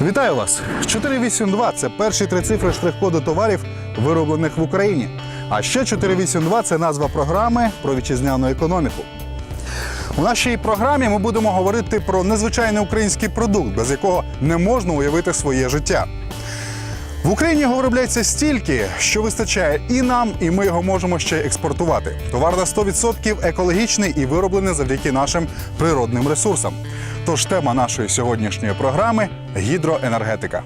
Вітаю вас! 482 це перші три цифри штрих-коду товарів, вироблених в Україні. А ще 482 це назва програми про вітчизняну економіку. У нашій програмі ми будемо говорити про незвичайний український продукт, без якого не можна уявити своє життя. В Україні його виробляється стільки, що вистачає і нам, і ми його можемо ще експортувати. Товар на 100% екологічний і вироблений завдяки нашим природним ресурсам. Тож тема нашої сьогоднішньої програми гідроенергетика.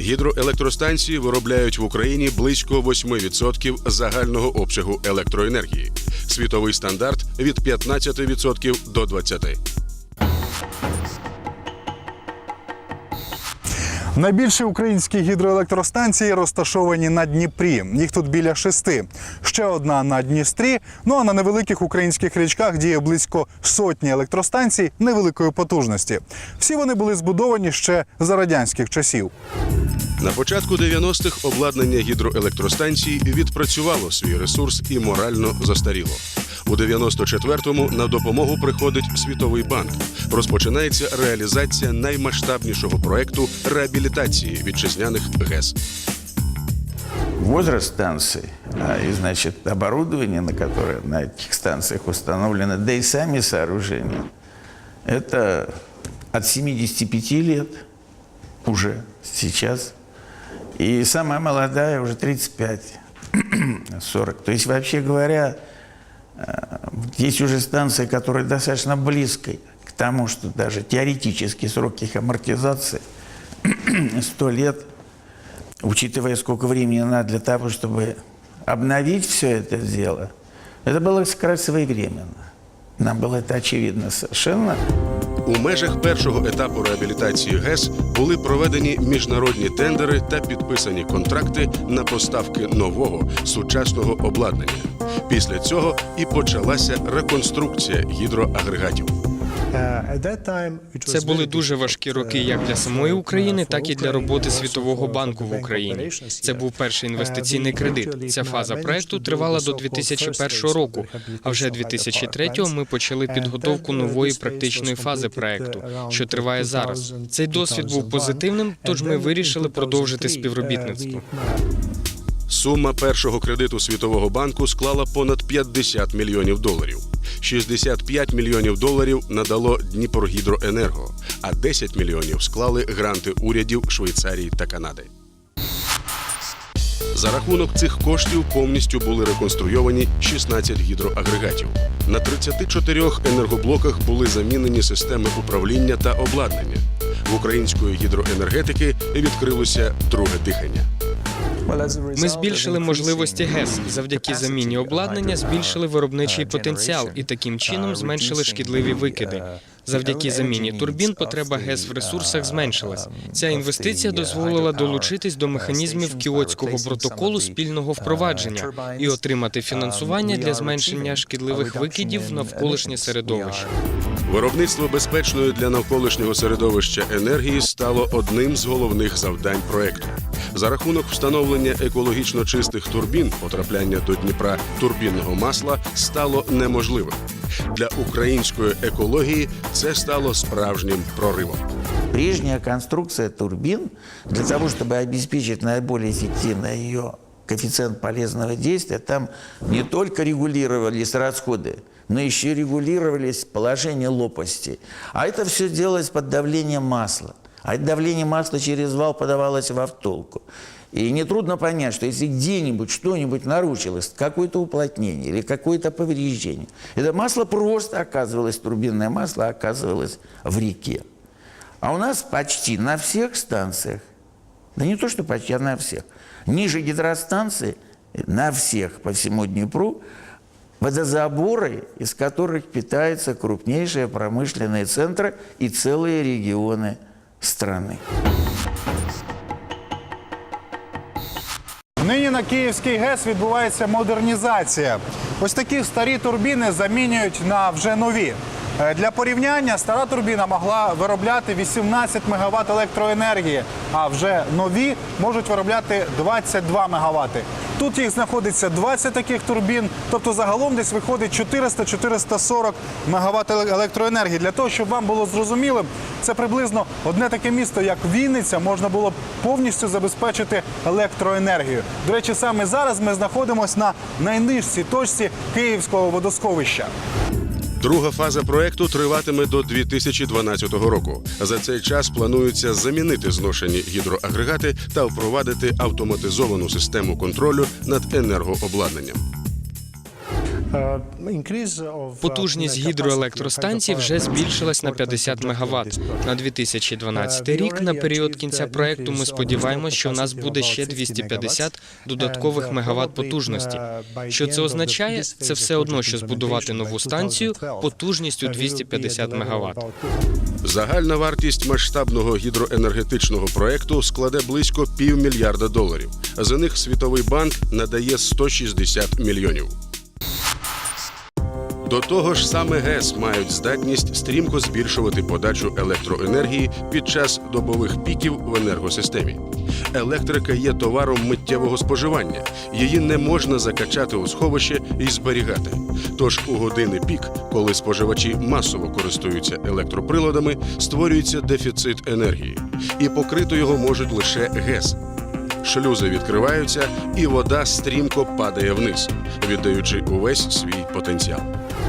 Гідроелектростанції виробляють в Україні близько 8% загального обсягу електроенергії. Світовий стандарт від 15% до 20%. Найбільші українські гідроелектростанції розташовані на Дніпрі. Їх тут біля шести. Ще одна на Дністрі. Ну а на невеликих українських річках діє близько сотні електростанцій невеликої потужності. Всі вони були збудовані ще за радянських часів. На початку 90-х обладнання гідроелектростанцій відпрацювало свій ресурс і морально застаріло. У 94-му на допомогу приходить Світовий банк. Розпочинається реалізація наймасштабнішого проекту реабілітації вітчизняних ГЕС. возраст станций а, и, значит, оборудование, на которое на этих станциях установлено, да и сами сооружения, это от 75 лет уже сейчас. И самая молодая уже 35-40. То есть, вообще говоря, э, есть уже станции, которые достаточно близки к тому, что даже теоретически срок их амортизации 100 лет – учитывая, сколько времени надо для того, чтобы обновить все это дело, это было как раз своевременно. Нам было это очевидно совершенно. У межах першого етапу реабілітації ГЕС були проведені міжнародні тендери та підписані контракти на поставки нового сучасного обладнання. Після цього і почалася реконструкція гідроагрегатів. Це були дуже важкі роки як для самої України, так і для роботи Світового банку в Україні. Це був перший інвестиційний кредит. Ця фаза проекту тривала до 2001 року. А вже 2003-го ми почали підготовку нової практичної фази проекту, що триває зараз. Цей досвід був позитивним, тож ми вирішили продовжити співробітництво. Сума першого кредиту Світового банку склала понад 50 мільйонів доларів. 65 мільйонів доларів надало Дніпрогідроенерго, а 10 мільйонів склали гранти урядів Швейцарії та Канади. За рахунок цих коштів повністю були реконструйовані 16 гідроагрегатів. На 34 енергоблоках були замінені системи управління та обладнання. В української гідроенергетики відкрилося друге дихання. Ми збільшили можливості ГЕС завдяки заміні обладнання, збільшили виробничий потенціал і таким чином зменшили шкідливі викиди. Завдяки заміні турбін потреба ГЕС в ресурсах зменшилась. Ця інвестиція дозволила долучитись до механізмів Кіотського протоколу спільного впровадження і отримати фінансування для зменшення шкідливих викидів навколишнє середовище. Виробництво безпечної для навколишнього середовища енергії стало одним з головних завдань проекту. За рахунок встановлення екологічно чистих турбін, потрапляння до Дніпра турбінного масла стало неможливим. Для української екології це стало справжнім проривом. Прежняя конструкция турбин, для того, чтобы обеспечить наиболее эффективно ее коэффициент полезного действия, там не только регулировались расходы, но еще регулировались положение лопасти. А это все делалось под давлением масла. А это давление масла через вал подавалось во втулку. И нетрудно понять, что если где-нибудь что-нибудь нарушилось, какое-то уплотнение или какое-то повреждение, это масло просто оказывалось, турбинное масло оказывалось в реке. А у нас почти на всех станциях, да не то что почти, а на всех, ниже гидростанции, на всех по всему Днепру, водозаборы, из которых питаются крупнейшие промышленные центры и целые регионы страны. Нині на Київський ГЕС відбувається модернізація. Ось такі старі турбіни замінюють на вже нові. Е, Для порівняння стара турбіна могла виробляти 18 МВт електроенергії, а вже нові можуть виробляти 22 МВт. Тут їх знаходиться 20 таких турбін, тобто загалом десь виходить 400-440 мегаватт електроенергії. Для того, щоб вам було зрозумілим, це приблизно одне таке місто, як Вінниця, можна було повністю забезпечити електроенергію. До речі, саме зараз ми знаходимося на найнижчій точці Київського водосховища. Друга фаза проекту триватиме до 2012 року. За цей час планується замінити зношені гідроагрегати та впровадити автоматизовану систему контролю над енергообладнанням. Потужність гідроелектростанцій вже збільшилась на 50 МВт. На 2012 рік, на період кінця проекту, ми сподіваємось, що у нас буде ще 250 додаткових мегаватт потужності. Що це означає? Це все одно, що збудувати нову станцію потужністю 250 МВт. Загальна вартість масштабного гідроенергетичного проекту складе близько півмільярда доларів. За них Світовий банк надає 160 мільйонів. До того ж, саме ГЕС мають здатність стрімко збільшувати подачу електроенергії під час добових піків в енергосистемі. Електрика є товаром миттєвого споживання. Її не можна закачати у сховище і зберігати. Тож у години пік, коли споживачі масово користуються електроприладами, створюється дефіцит енергії, і покрити його можуть лише ГЕС Шлюзи відкриваються, і вода стрімко падає вниз, віддаючи увесь свій потенціал.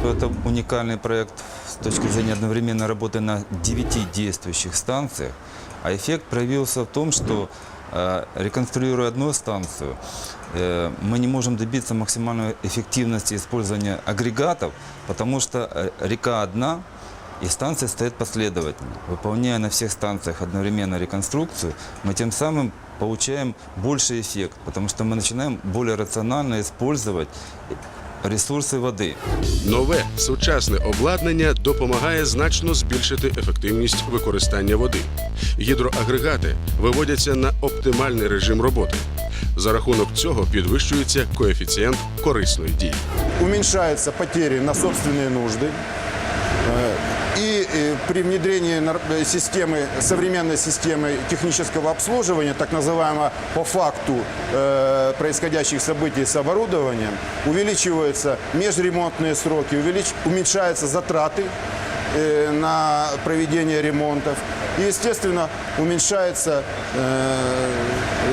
Это уникальный проект с точки зрения одновременной работы на 9 действующих станциях. А эффект проявился в том, что э, реконструируя одну станцию, э, мы не можем добиться максимальной эффективности использования агрегатов, потому что э, река одна, и станции стоят последовательно. Выполняя на всех станциях одновременно реконструкцию, мы тем самым получаем больший эффект, потому что мы начинаем более рационально использовать ресурсы воды. Нове сучасне обладнання допомагає значно збільшити ефективність використання води. Гідроагрегати виводяться на оптимальний режим роботи. За рахунок цього підвищується коефіцієнт корисної дії. уменьшаются потери на собственные нужды. Э, И э, при внедрении нар- э, системы, современной системы технического обслуживания, так называемого по факту э, происходящих событий с оборудованием, увеличиваются межремонтные сроки, увелич- уменьшаются затраты э, на проведение ремонтов. И, естественно, уменьшаются э,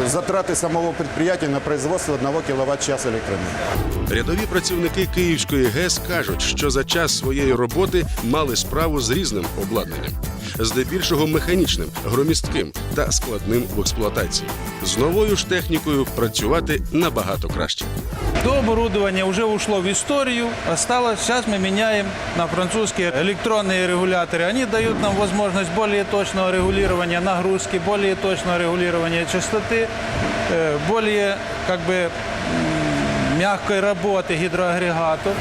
затраты самого предприятия на производство 1 киловатт-часа электроэнергии. Рядові працівники Київської ГЕС кажуть, що за час своєї роботи мали справу з різним обладнанням, здебільшого механічним, громістким та складним в експлуатації. З новою ж технікою працювати набагато краще. То оборудование уже ушло в историю, осталось, сейчас мы меняем на французские электронные регуляторы. Они дают нам возможность более точного регулирования нагрузки, более точного регулирования частоты, э, более как бы м, мягкой работы гидроагрегатов.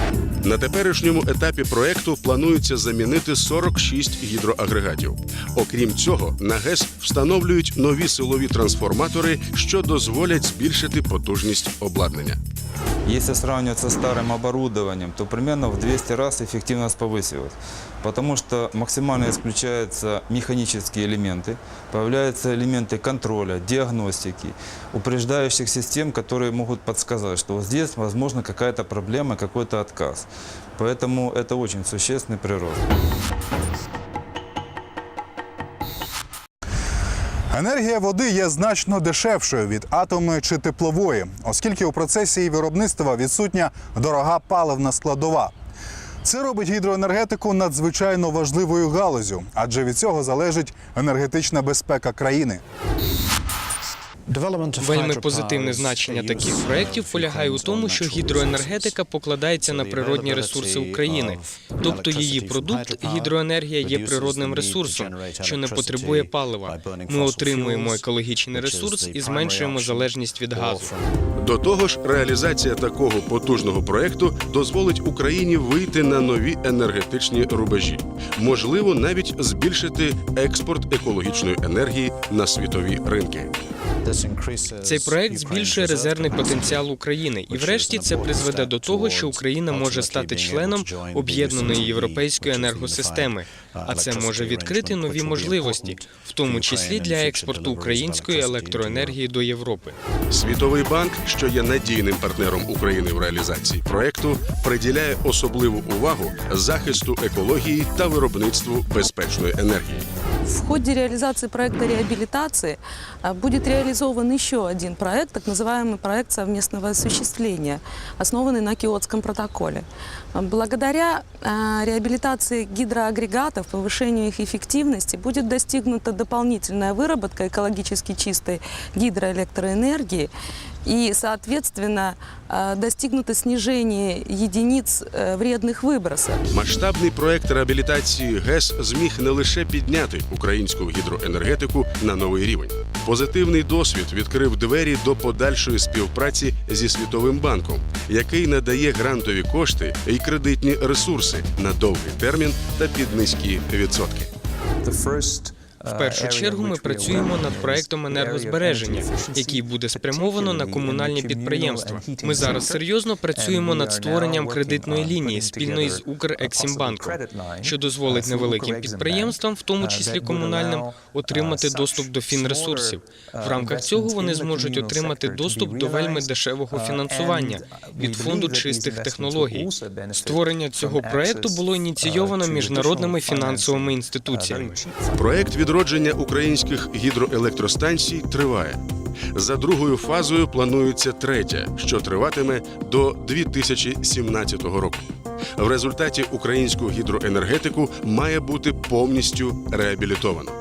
На теперішньому етапі проекту планується замінити 46 гідроагрегатів. Окрім цього, на ГЕС встановлюють нові силові трансформатори, що дозволять збільшити потужність обладнання. Если сравнивать со старым оборудованием, то примерно в 200 раз эффективность повысилась. Потому что максимально исключаются механические элементы, появляются элементы контроля, диагностики, упреждающих систем, которые могут подсказать, что вот здесь возможно какая-то проблема, какой-то отказ. Поэтому это очень существенный прирост. Енергія води є значно дешевшою від атомної чи теплової, оскільки у процесі її виробництва відсутня дорога паливна складова. Це робить гідроенергетику надзвичайно важливою галузю, адже від цього залежить енергетична безпека країни. Вельми позитивне значення таких проєктів полягає у тому, що гідроенергетика покладається на природні ресурси України, тобто її продукт гідроенергія є природним ресурсом, що не потребує палива. Ми отримуємо екологічний ресурс і зменшуємо залежність від газу. До того ж, реалізація такого потужного проекту дозволить Україні вийти на нові енергетичні рубежі, можливо, навіть збільшити експорт екологічної енергії на світові ринки. Цей проект збільшує резервний потенціал України, і врешті це призведе до того, що Україна може стати членом об'єднаної європейської енергосистеми. А це може відкрити нові можливості, в тому числі для експорту української електроенергії до Європи. Світовий банк, що є надійним партнером України в реалізації проекту, приділяє особливу увагу захисту екології та виробництву безпечної енергії. В ходе реализации проекта реабилитации а, будет реализован еще один проект, так называемый проект совместного осуществления, основанный на Киотском протоколе. А, Благодаря а, реабилитации гидроагрегатов, повышению их эффективности, будет достигнута дополнительная выработка экологически чистой гидроэлектроэнергии и, соответственно, а, достигнуто снижение единиц э, вредных выбросов. Масштабний проект реабілітації ГЕС зміг не лише підняти українську гідроенергетику на новий рівень. Позитивний досвід відкрив двері до подальшої співпраці зі Світовим банком, який надає грантові кошти і кредитні ресурси на довгий термін та під низькі відсотки. в першу чергу ми працюємо над проектом енергозбереження, який буде спрямовано на комунальні підприємства. Ми зараз серйозно працюємо над створенням кредитної лінії спільно із Укрексімбанком, що дозволить невеликим підприємствам, в тому числі комунальним, отримати доступ до фінресурсів. В рамках цього вони зможуть отримати доступ до вельми дешевого фінансування від фонду чистих технологій. Створення цього проекту було ініційовано міжнародними фінансовими інституціями. Проект відродження українських гідроелектростанцій триває. За другою фазою планується третя, що триватиме до 2017 року. В результаті українську гідроенергетику має бути повністю реабілітовано.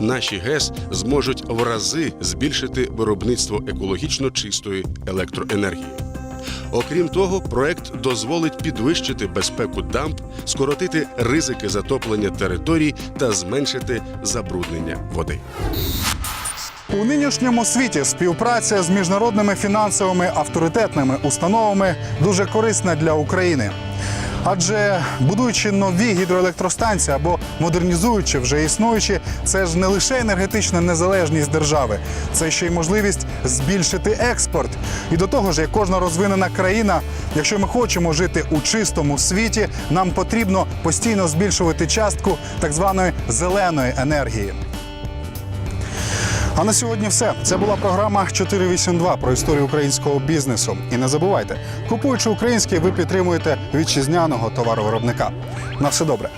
Наші ГЕС зможуть в рази збільшити виробництво екологічно чистої електроенергії. Окрім того, проект дозволить підвищити безпеку дамб, скоротити ризики затоплення територій та зменшити забруднення води. У нинішньому світі співпраця з міжнародними фінансовими авторитетними установами дуже корисна для України. Адже будуючи нові гідроелектростанції або модернізуючи вже існуючі, це ж не лише енергетична незалежність держави, це ще й можливість збільшити експорт. І до того ж, як кожна розвинена країна, якщо ми хочемо жити у чистому світі, нам потрібно постійно збільшувати частку так званої зеленої енергії. А на сьогодні все. Це була програма 482 про історію українського бізнесу. І не забувайте, купуючи українське, ви підтримуєте вітчизняного товаровиробника. На все добре.